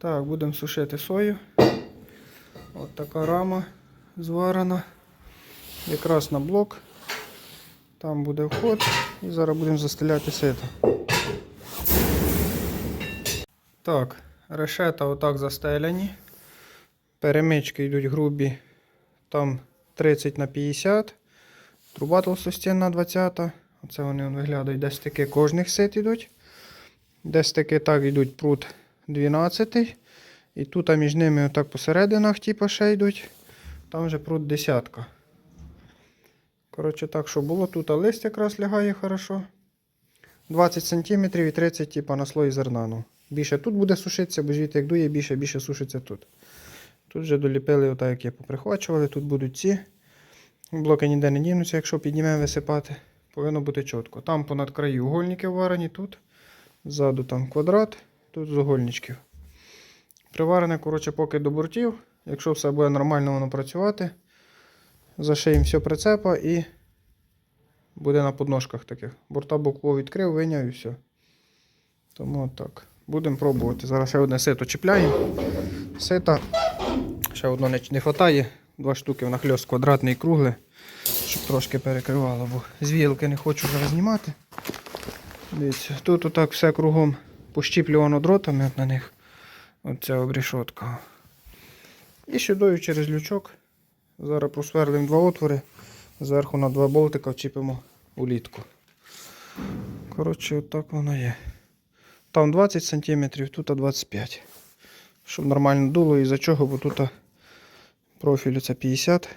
Так, будемо сушити сою. От така рама зварена. Якраз на блок. Там буде вход. І зараз будемо застеляти сито. Так, решета отак застеляні. Перемички йдуть грубі. Там 30 на 50. Труба толстостінна 20. Оце вони виглядають, десь таки кожних сит йдуть. Десь таки так йдуть прут 12. І тут а між ними отак посерединах типу, ще йдуть. Там вже прут десятка. Коротше, так, що було, тут а лист якраз лягає хорошо. 20 см і 30 типу, на слой зерна. Ну. Більше тут буде сушитися, бо звідти як дує, більше більше сушиться тут. Тут вже доліпили, отак як я поприхвачували, тут будуть ці. Блоки ніде не дінуться, якщо піднімемо висипати. Повинно бути чітко. Там понад краю угольники варені, тут. Ззаду там квадрат, тут з угольничків. Приварене, коротше, поки до бортів. Якщо все буде нормально воно працювати, зашиємо все прицепа і буде на подножках таких. Борта букву відкрив, виняв і все. Тому так. Будемо пробувати. Зараз ще одне сито чіпляємо. Сита. Ще одно не, вистачає. Два штуки внахльост квадратний і кругле, щоб трошки перекривало, бо з вілки не хочу зараз знімати. Дивіться, тут отак все кругом пощіплювано дротами от на них. Оця обрішотка. І сюди через лючок. Зараз просверлимо два отвори. Зверху на два болтика вчіпимо улітку. Коротше, отак воно є. Там 20 см, тут 25 Щоб нормально дуло, і за чого, бо тут профіль це 50,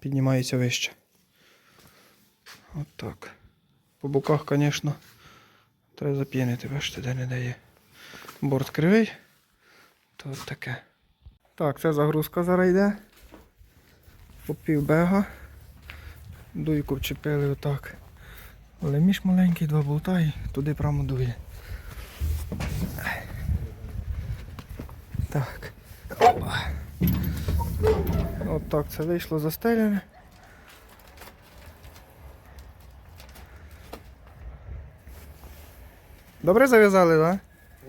піднімається вище. От. По боках, звісно, треба зап'янити, бачите, де не дає. Борт кривий, то от таке. Так, це загрузка зараз йде. По півбега. Дуйку вчепили отак. Але між маленький, два болта і туди прямо дує. Так. От так це вийшло застелене. Добре зав'язали, так? Да?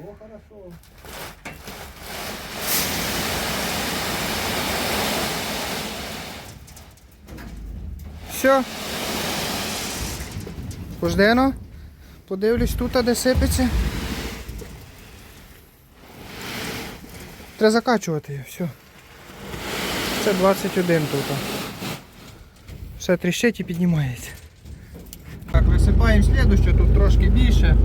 О, хорошо. Все. Пождено. Подивлюсь тут, де сипеться. Треба закачувати її, все. Це 21 тут. Все тріщить і піднімається. Так, висипаємо слідуще, тут трошки більше.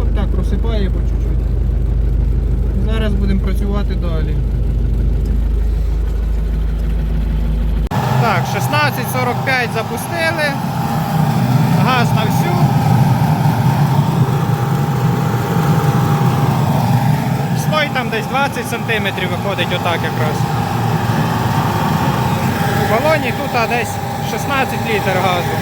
От так розсипає по чуть-чуть. Зараз будемо працювати далі. Так, 16.45 запустили. Газ на всю. Слой там десь 20 см виходить отак якраз. У балоні тут десь 16 літр газу.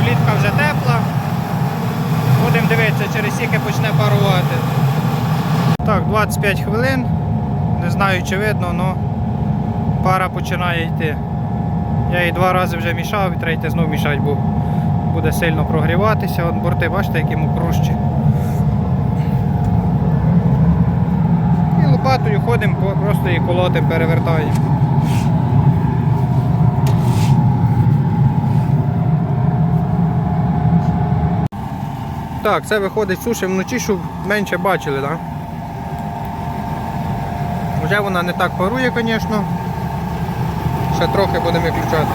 Влітка вже тепла. Будемо дивитися, через скільки почне парувати. Так, 25 хвилин. Не знаю чи видно, але пара починає йти. Я її два рази вже мішав і третє знов мішати, бо буде сильно прогріватися. От борти, бачите, які мокрущі. І лопатою ходимо, просто її колотимо, перевертаємо. Так, це виходить суші вночі, щоб менше бачили, так? Вже вона не так парує, звісно. Ще трохи будемо виключати.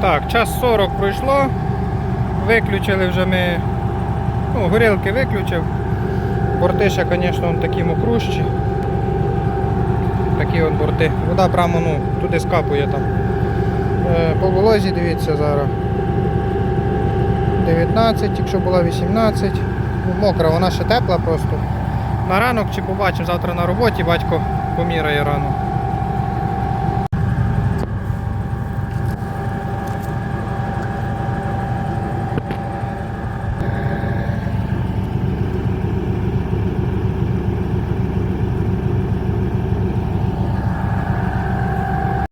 Так, час 40 пройшло. Виключили вже ми. Ну, горілки виключив. Борти ще, звісно, такі мокрущі. Такі от борти. Вода прямо ну, туди скапує там. Е, По волозі дивіться зараз. 19, якщо була 18. Ну, Мокра, вона ще тепла просто. На ранок чи побачимо завтра на роботі, батько поміряє рано.